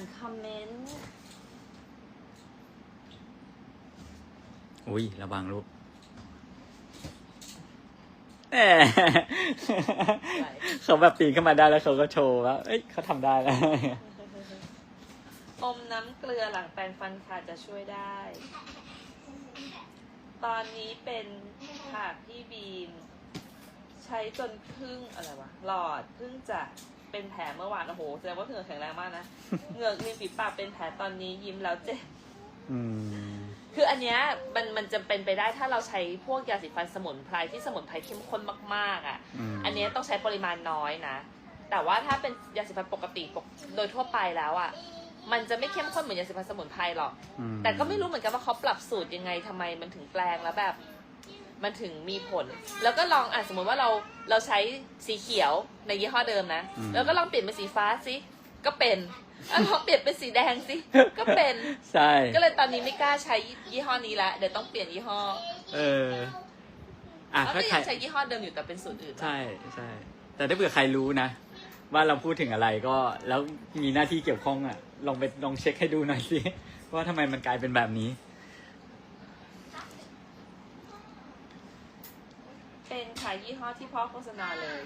านคอมเมนต์ อุ้ย ระวังลูกแหมเขาแบบปีนขึ้นมาได้แล้วเขาก็โชว์ว่า เอ้ยเขาทำได้แล้ว อมน้ำเกลือหลังแปรงฟันค่ะจะช่วยได้ ตอนนี้เป็นค่ะพี่บีม ใช้จนเพึ่งอะไรวะ หลอดเพึ่งจะ เป็นแผลเมื่อวานโอ้โหแสดงว่าเหงือกแข็งแรงมากนะ เหงือกริมฝีปากเป็นแผลตอนนี้ยิ้มแล้วเจ็บ อืม คืออันเนี้ยมันมันจะเป็นไปได้ถ้าเราใช้พวกยาสีฟันสมุนไพรที่สมุนไพรเข้มข้นมาก ๆ อะมอันเนี้ยต้องใช้ปริมาณน้อยนะ แต่ว่าถ้าเป็นยาสีฟันปกติปกโดยทั่วไปแล้วอะ มันจะไม่เข้มข้นเหมือนยาสีฟันสมุนไพรหรอก อืแต่ก็ไม่รู้เหมือนกันว่าเขาปรับสูตรยังไงทำไมมันถึงแปลงแล้วแบบ มันถึงมีผล แล้วก็ลองอะสมมติว่าเราเราใช้สีเขียวในยี่ห้อเดิมนะแล้วก็ลองเปลี่ยนเป็นสีฟ้าสิ ก็เป็นอะลองเปลี่ยนเป็นสีแดงสิ ก็เป็น ใช่ ก็เลยตอนนี้ไม่กล้าใช้ยี่ห้อนี้ละ เดี๋ยวต้องเปลี่ยนยี่ห้อเออ อะแล้วถ้าก็ใคร ยังใช้ยี่ห้อเดิมอยู่แต่เป็นสูตรอื่นใช่ใช่ แต่ถ้าเผื่อใครรู้นะ ว่าเราพูดถึงอะไรก็แล้วมีหน้าที่เกี่ยวข้องอะ ลองไปลองเช็คให้ดูหน่อยสิ ว่าทำไมมันกลายเป็นแบบนี้ เป็นค่ะยี่ห้อที่พ่อโฆษณาเลย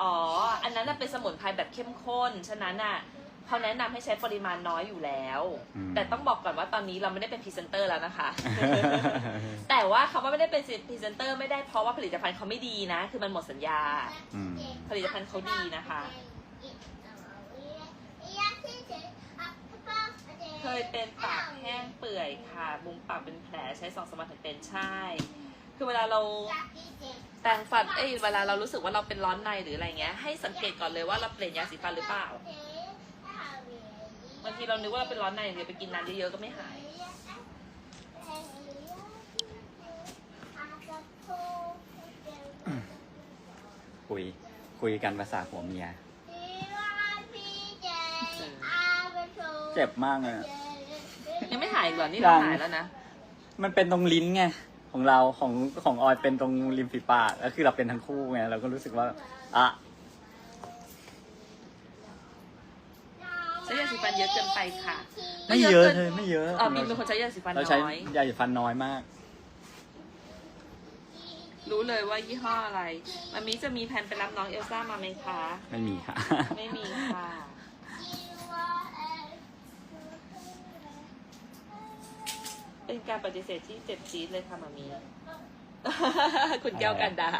อ๋อ อันนั้นน่ะเป็นสมุนไพรแบบเข้มข้น ฉะนั้นน่ะเขาแนะนำให้ใช้ปริมาณน้อยอยู่แล้ว อืม แต่ต้องบอกก่อนว่าตอนนี้เราไม่ได้เป็นพรีเซนเตอร์แล้วนะคะ แต่ว่าคำว่าไม่ได้เป็นพรีเซนเตอร์ไม่ได้เพราะว่าผลิตภัณฑ์เขาไม่ดีนะ คือมันหมดสัญญา อืม ผลิตภัณฑ์เขาดีนะคะ เคยเป็นปากแห้งเปื่อยค่ะมุมปากเป็นแผลใช้สองสามวันถึงเป็นใช่ คือเวลาเราแปรงฟันเอ้ยเวลาเรารู้สึกว่าเราเป็นร้อนในหรืออะไรเงี้ยให้สังเกตก่อนเลยว่าเราเปลี่ยนยาสีฟันหรือเปล่าบางทีเรานึกว่าเราเป็นร้อนในเดี๋ยวไปกินน้ำเยอะๆก็ไม่หาย คุย คุยกันภาษาผัวเมีย เจ็บมากเลยอะยังไม่หายอีกเหรอนี่เรายังหายแล้วนะ มันเป็นตรงลิ้นไง ของเราของของออยเป็นตรงริมฝีปากแล้วคือเราเป็นทั้งคู่ไงเราก็รู้สึกว่าอะใช้ยาสีฟันเยอะเกินไปค่ะไม่เยอะเลยไม่เยอะอ๋อมีเป็นคนใช้ยาสีฟันเราใช้น้อย ยาสีฟันน้อยมาก รู้เลยว่ายี่ห้ออะไรมามิจะมีแผนไปรับน้องเอลซ่ามาไหมคะ ไม่มีค่ะ ไม่มีค่ะ เป็นการปฏิเสธที่เจ็บจี๊ดเลยค่ะมามี คุณแก้วกันดา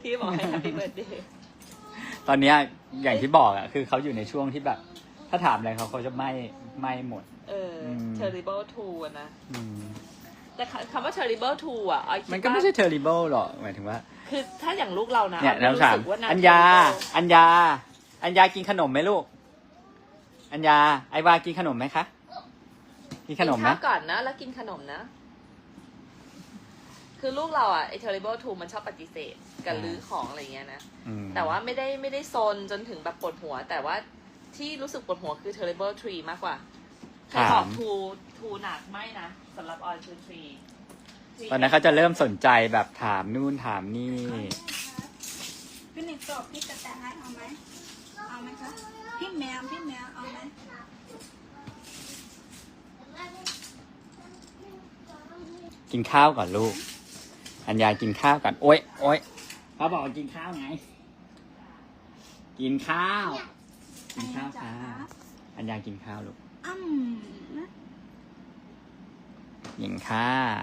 ที่บอกให้ Happy Birthday ตอนเนี้ยอย่างที่บอกอะคือเขาอยู่ในช่วงที่แบบ ถ้าถามอะไรเขาเขาจะไม่ไม่หมด เอออม terrible two อะนะ อืมแต่คำว่า terrible two อะออยคิดมันก็ไม่ว่าใช่ terrible หรอกหมายถึงว่า คือถ้าอย่างลูกเรานะเนี่ยอเราอยไม่ถามรู้สึกว่านางอัญญา terrible อัญญา อัญญากินขนมไหมลูก อัญญา ไอวากินขนมไหมคะ กินขนมไหมกิข้าวก่อนนะ แล้วกินขนมนะ คือลูกเราอะไอ้ terrible two มันชอบปฏิเสธกับลื้อของอะไรเงี้ยนะ อืมแต่ว่าไม่ได้ไม่ได้ซนจนถึงแบบปวดหัว แต่ว่าที่รู้สึกปวดหัวคือ terrible tree มากกว่าใครบอก two two หนักไม่นะสำหรับออยคือ tree ตอนนั้นเขาจะเริ่มสนใจแบบถามนู่นถามนี่ พี่หนึ่งกรอบพี่กระแตให้เอาไหมเอาไหมคะพี่แมวพี่แมวเอาไหม กินข้าวก่อนลูก อัญญากินข้าวก่อน โอ๊ยโอ๊ยเขาบอกว่ากินข้าวไง กินข้าว กินข้าวค่ะ อัญญากินข้าวลูกอ้ำนะกินข้าว